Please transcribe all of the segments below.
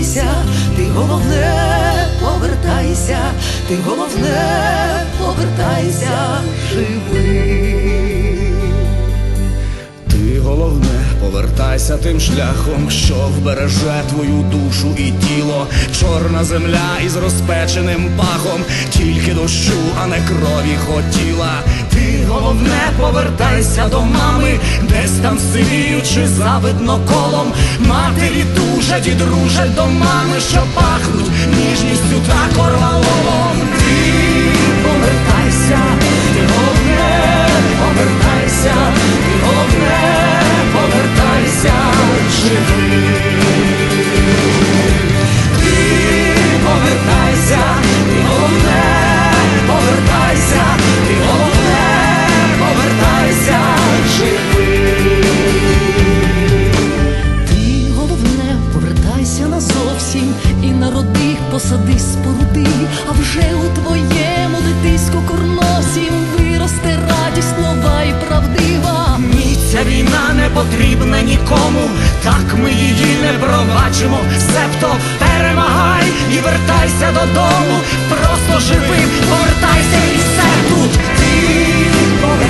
Повертайся, ти головне, повертайся, ти головне, повертайся, живий. Ти головне, повертайся тим шляхом, що вбереже твою душу і тіло, чорна земля із розпеченим пахом, тільки дощу, а не крові хотіла. Головне, повертайся до мами, десь там сивіючи завидно колом. Матері тужать і дружать до мами, що пахнуть ніжністю та корвалолом. Ти повертайся, назовсім і народи, посади споруди, а вже у твоєму дитиську курносім виросте радість нова і правдива. Ні, ця війна не потрібна нікому, так ми її не пробачимо. Себто перемагай і вертайся додому. Просто живи, повертайся і все тут. Ти повертайся,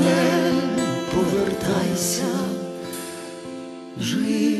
мене повертайся живий.